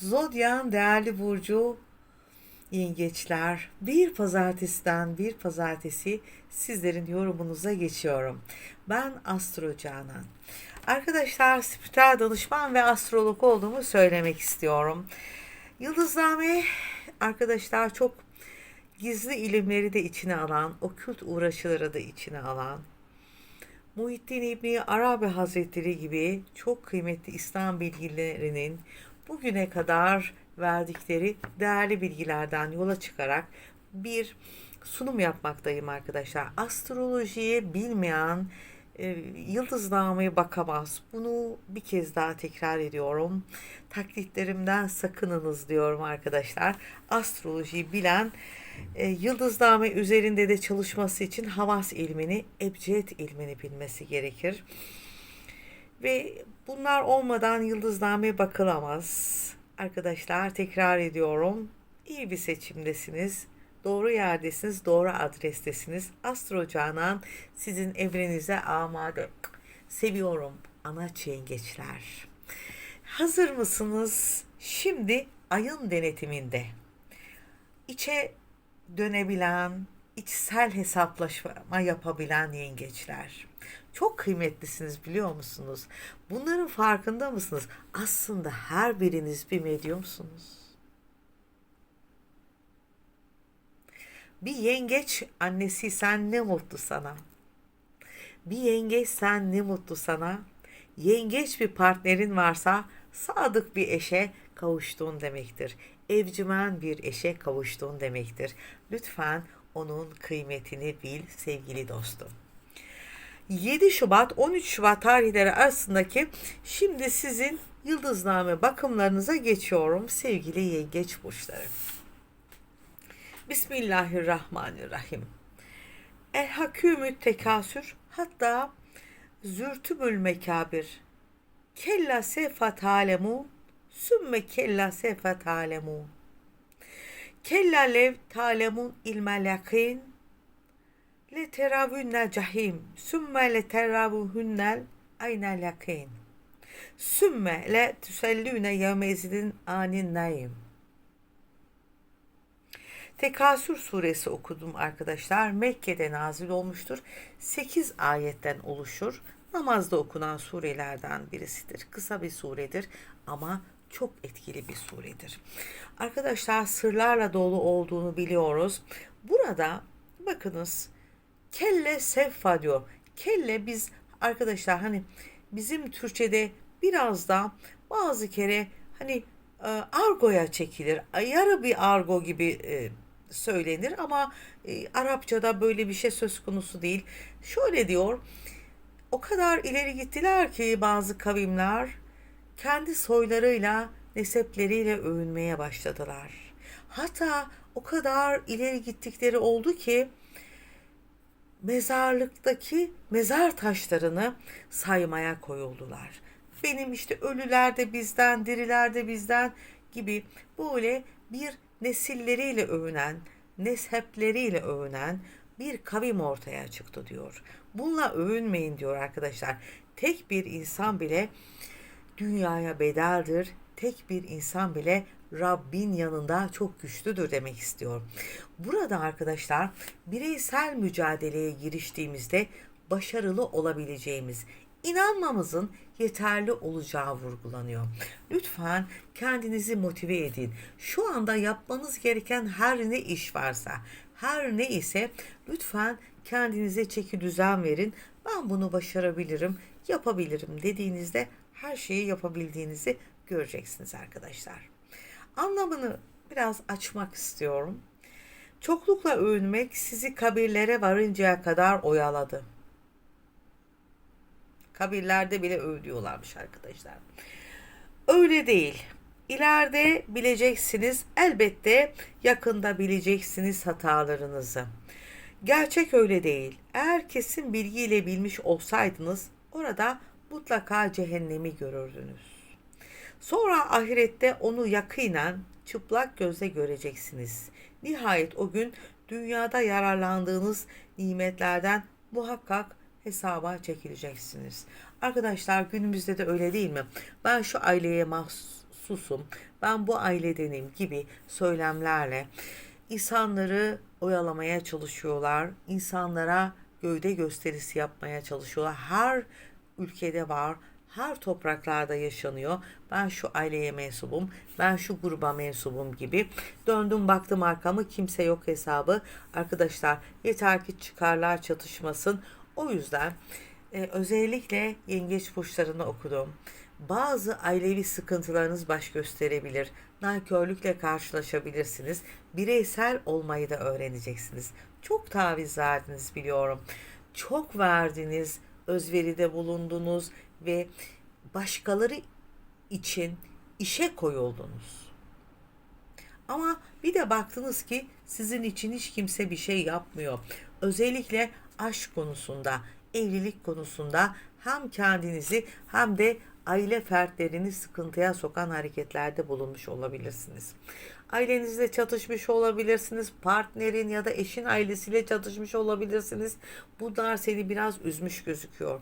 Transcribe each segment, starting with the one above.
Zodyan değerli burcu yengeçler. Bir pazartesiden bir pazartesi sizlerin yorumunuza geçiyorum. Ben Astro Canan. Arkadaşlar spiritüel danışman ve astrolog olduğumu söylemek istiyorum. Yıldızname arkadaşlar çok gizli ilimleri de içine alan, okült uğraşıları da içine alan, Muhittin İbni Arabi Hazretleri gibi çok kıymetli İslam bilgilerinin bugüne kadar verdikleri değerli bilgilerden yola çıkarak bir sunum yapmaktayım arkadaşlar. Astrolojiye bilmeyen e, yıldıznameyi bakamaz. Bunu bir kez daha tekrar ediyorum. Taklitlerimden sakınınız diyorum arkadaşlar. Astrolojiyi bilen e, yıldızname üzerinde de çalışması için havas ilmini, ebced ilmini bilmesi gerekir. Ve bunlar olmadan yıldızname bakılamaz. Arkadaşlar tekrar ediyorum. İyi bir seçimdesiniz. Doğru yerdesiniz, doğru adrestesiniz. Astro Canan sizin evrenize amade. Seviyorum anaç yengeçler. Hazır mısınız? Şimdi ayın denetiminde. İçe dönebilen, içsel hesaplaşma yapabilen yengeçler. Çok kıymetlisiniz biliyor musunuz? Bunların farkında mısınız? Aslında her biriniz bir medyumsunuz. Bir yengeç annesi sen ne mutlu sana. Bir yengeç sen ne mutlu sana. Yengeç bir partnerin varsa sadık bir eşe kavuştuğun demektir. Evcimen bir eşe kavuştuğun demektir. Lütfen onun kıymetini bil sevgili dostum. 7 Şubat 13 Şubat tarihleri arasındaki şimdi sizin yıldızname bakımlarınıza geçiyorum sevgili yengeç burçları. Bismillahirrahmanirrahim. El hakümü tekasür hatta zürtümül mekabir. Kella sefa talemu sümme kella sefa talemu. Kella lev talemun ilmel yakin le teravünnel cahim sümme le teravühünnel aynel yakin sümme le tüsellüne yevmezidin anin naim. Tekasür suresi okudum arkadaşlar. Mekke'de nazil olmuştur. 8 ayetten oluşur. Namazda okunan surelerden birisidir. Kısa bir suredir ama çok etkili bir suredir. Arkadaşlar sırlarla dolu olduğunu biliyoruz. Burada bakınız kelle seffa diyor. Kelle biz arkadaşlar hani bizim Türkçe'de biraz da bazı kere hani e, argoya çekilir. Yarı bir argo gibi e, söylenir ama e, Arapçada böyle bir şey söz konusu değil. Şöyle diyor. O kadar ileri gittiler ki bazı kavimler kendi soylarıyla, nesepleriyle övünmeye başladılar. Hatta o kadar ileri gittikleri oldu ki mezarlıktaki mezar taşlarını saymaya koyuldular. Benim işte ölüler de bizden, diriler de bizden gibi böyle bir nesilleriyle övünen, neshepleriyle övünen bir kavim ortaya çıktı diyor. Bununla övünmeyin diyor arkadaşlar. Tek bir insan bile dünyaya bedeldir. Tek bir insan bile Rabbin yanında çok güçlüdür demek istiyor. Burada arkadaşlar bireysel mücadeleye giriştiğimizde başarılı olabileceğimiz, inanmamızın yeterli olacağı vurgulanıyor. Lütfen kendinizi motive edin. Şu anda yapmanız gereken her ne iş varsa, her ne ise lütfen kendinize çeki düzen verin. Ben bunu başarabilirim, yapabilirim dediğinizde her şeyi yapabildiğinizi göreceksiniz arkadaşlar. Anlamını biraz açmak istiyorum. Çoklukla övünmek sizi kabirlere varıncaya kadar oyaladı. Kabirlerde bile övülüyorlarmış arkadaşlar. Öyle değil. İleride bileceksiniz, elbette yakında bileceksiniz hatalarınızı. Gerçek öyle değil. Eğer kesin bilgiyle bilmiş olsaydınız orada mutlaka cehennemi görürdünüz. Sonra ahirette onu yakinen çıplak gözle göreceksiniz. Nihayet o gün dünyada yararlandığınız nimetlerden muhakkak hesaba çekileceksiniz. Arkadaşlar günümüzde de öyle değil mi? Ben şu aileye mahsus susum, ben bu ailedenim gibi söylemlerle insanları oyalamaya çalışıyorlar. insanlara gövde gösterisi yapmaya çalışıyorlar. Her ülkede var, her topraklarda yaşanıyor. Ben şu aileye mensubum, ben şu gruba mensubum gibi. Döndüm baktım arkamı kimse yok hesabı. Arkadaşlar yeter ki çıkarlar çatışmasın. O yüzden e, özellikle yengeç burçlarını okudum. Bazı ailevi sıkıntılarınız baş gösterebilir. Nankörlükle karşılaşabilirsiniz. Bireysel olmayı da öğreneceksiniz. Çok taviz verdiniz biliyorum. Çok verdiniz, özveride bulundunuz ve başkaları için işe koyuldunuz. Ama bir de baktınız ki sizin için hiç kimse bir şey yapmıyor. Özellikle aşk konusunda, evlilik konusunda hem kendinizi hem de aile fertlerini sıkıntıya sokan hareketlerde bulunmuş olabilirsiniz. Ailenizle çatışmış olabilirsiniz. Partnerin ya da eşin ailesiyle çatışmış olabilirsiniz. Bunlar seni biraz üzmüş gözüküyor.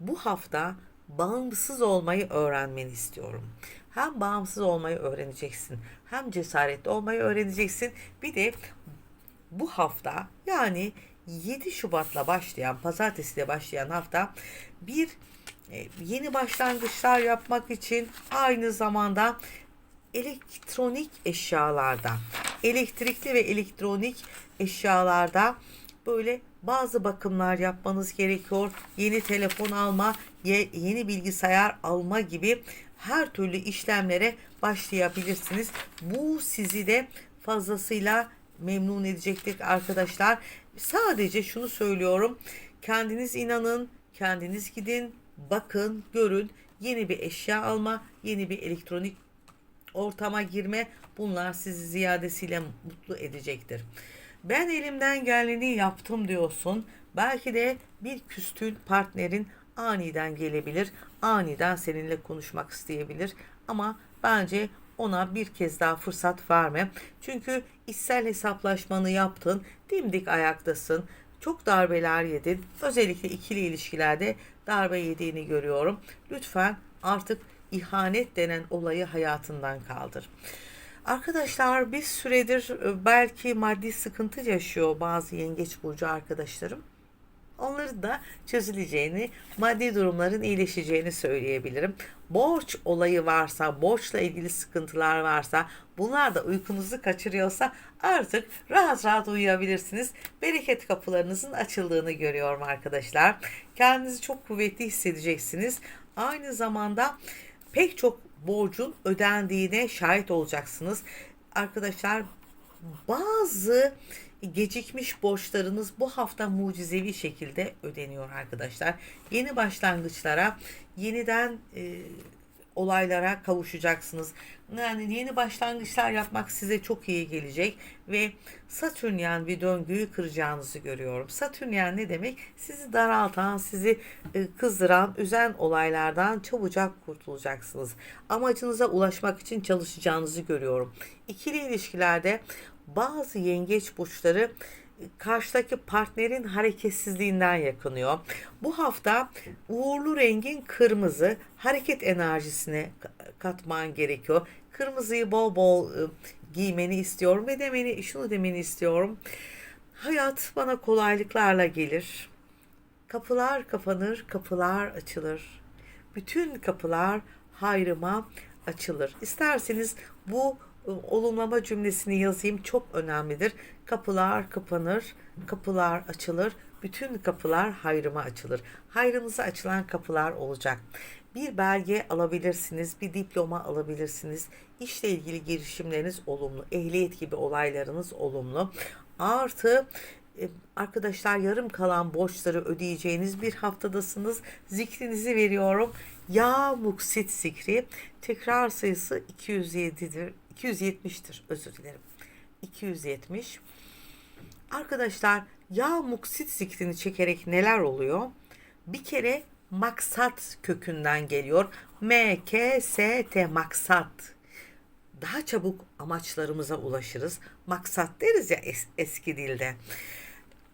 Bu hafta bağımsız olmayı öğrenmeni istiyorum. Hem bağımsız olmayı öğreneceksin, hem cesaretli olmayı öğreneceksin. Bir de bu hafta yani 7 Şubat'la başlayan, pazartesiyle başlayan hafta bir yeni başlangıçlar yapmak için aynı zamanda elektronik eşyalarda, elektrikli ve elektronik eşyalarda böyle bazı bakımlar yapmanız gerekiyor. Yeni telefon alma, yeni bilgisayar alma gibi her türlü işlemlere başlayabilirsiniz. Bu sizi de fazlasıyla memnun edecektir arkadaşlar. Sadece şunu söylüyorum. Kendiniz inanın, kendiniz gidin, bakın, görün. Yeni bir eşya alma, yeni bir elektronik ortama girme bunlar sizi ziyadesiyle mutlu edecektir. Ben elimden geleni yaptım diyorsun. Belki de bir küstün partnerin aniden gelebilir. Aniden seninle konuşmak isteyebilir. Ama bence ona bir kez daha fırsat verme. Çünkü içsel hesaplaşmanı yaptın. Dimdik ayaktasın. Çok darbeler yedin. Özellikle ikili ilişkilerde darbe yediğini görüyorum. Lütfen artık ihanet denen olayı hayatından kaldır. Arkadaşlar bir süredir e, belki maddi sıkıntı yaşıyor bazı yengeç burcu arkadaşlarım. Onları da çözüleceğini, maddi durumların iyileşeceğini söyleyebilirim. Borç olayı varsa, borçla ilgili sıkıntılar varsa, bunlar da uykunuzu kaçırıyorsa artık rahat rahat uyuyabilirsiniz. Bereket kapılarınızın açıldığını görüyorum arkadaşlar. Kendinizi çok kuvvetli hissedeceksiniz. Aynı zamanda pek çok borcun ödendiğine şahit olacaksınız. Arkadaşlar bazı gecikmiş borçlarınız bu hafta mucizevi şekilde ödeniyor arkadaşlar. Yeni başlangıçlara, yeniden e, olaylara kavuşacaksınız. Yani yeni başlangıçlar yapmak size çok iyi gelecek ve Satürnyen bir döngüyü kıracağınızı görüyorum. Satürnyen ne demek? Sizi daraltan, sizi e, kızdıran, üzen olaylardan çabucak kurtulacaksınız. Amacınıza ulaşmak için çalışacağınızı görüyorum. İkili ilişkilerde bazı yengeç burçları karşıdaki partnerin hareketsizliğinden yakınıyor. Bu hafta uğurlu rengin kırmızı hareket enerjisine katman gerekiyor. Kırmızıyı bol bol ıı, giymeni istiyorum ve demeni şunu demeni istiyorum. Hayat bana kolaylıklarla gelir. Kapılar kapanır, kapılar açılır. Bütün kapılar hayrıma açılır. İsterseniz bu olumlama cümlesini yazayım çok önemlidir. Kapılar kapanır, kapılar açılır, bütün kapılar hayrıma açılır. Hayrımıza açılan kapılar olacak. Bir belge alabilirsiniz, bir diploma alabilirsiniz. İşle ilgili girişimleriniz olumlu, ehliyet gibi olaylarınız olumlu. Artı e, arkadaşlar yarım kalan borçları ödeyeceğiniz bir haftadasınız. Zikrinizi veriyorum. Ya muksit zikri tekrar sayısı 207'dir. 270'tir özür dilerim. 270. Arkadaşlar ya muksit zikrini çekerek neler oluyor? Bir kere maksat kökünden geliyor. M, K, S, T maksat. Daha çabuk amaçlarımıza ulaşırız. Maksat deriz ya es, eski dilde.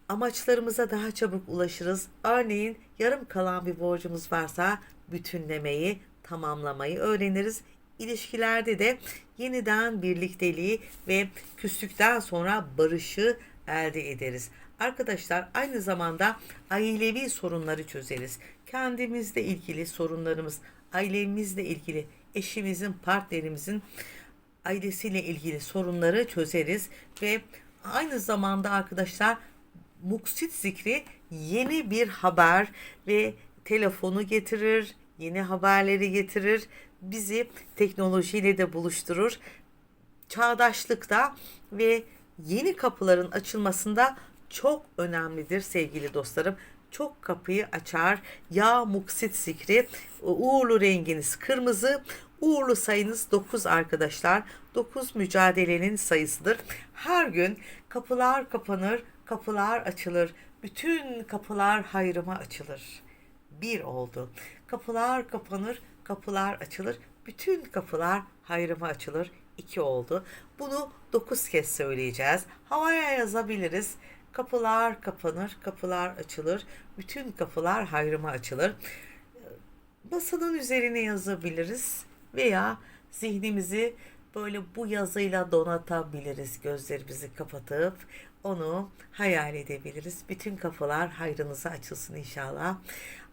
Amaçlarımıza daha çabuk ulaşırız. Örneğin yarım kalan bir borcumuz varsa bütünlemeyi, tamamlamayı öğreniriz ilişkilerde de yeniden birlikteliği ve küslükten sonra barışı elde ederiz. Arkadaşlar aynı zamanda ailevi sorunları çözeriz. Kendimizle ilgili sorunlarımız, ailemizle ilgili, eşimizin, partnerimizin ailesiyle ilgili sorunları çözeriz ve aynı zamanda arkadaşlar Muksit zikri yeni bir haber ve telefonu getirir, yeni haberleri getirir, bizi teknolojiyle de buluşturur. Çağdaşlıkta ve yeni kapıların açılmasında çok önemlidir sevgili dostlarım. Çok kapıyı açar. Ya Muksit zikri uğurlu renginiz kırmızı, uğurlu sayınız 9 arkadaşlar. 9 mücadelenin sayısıdır. Her gün kapılar kapanır, kapılar açılır. Bütün kapılar hayrıma açılır. Bir oldu. Kapılar kapanır, kapılar açılır. Bütün kapılar hayrıma açılır. İki oldu. Bunu dokuz kez söyleyeceğiz. Havaya yazabiliriz. Kapılar kapanır, kapılar açılır. Bütün kapılar hayrıma açılır. Masanın üzerine yazabiliriz veya zihnimizi böyle bu yazıyla donatabiliriz. Gözlerimizi kapatıp onu hayal edebiliriz. Bütün kapılar hayrınıza açılsın inşallah.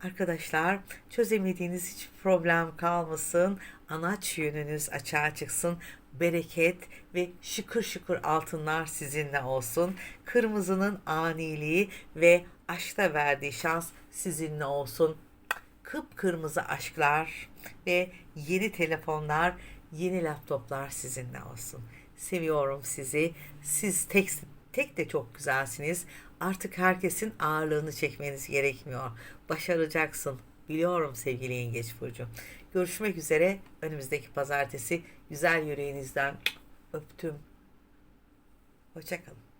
Arkadaşlar çözemediğiniz hiç problem kalmasın. Anaç yönünüz açığa çıksın. Bereket ve şıkır şıkır altınlar sizinle olsun. Kırmızının aniliği ve aşkta verdiği şans sizinle olsun kıpkırmızı aşklar ve yeni telefonlar, yeni laptoplar sizinle olsun. Seviyorum sizi. Siz tek, tek de çok güzelsiniz. Artık herkesin ağırlığını çekmeniz gerekmiyor. Başaracaksın. Biliyorum sevgili Yengeç Burcu. Görüşmek üzere önümüzdeki pazartesi. Güzel yüreğinizden öptüm. Hoşçakalın.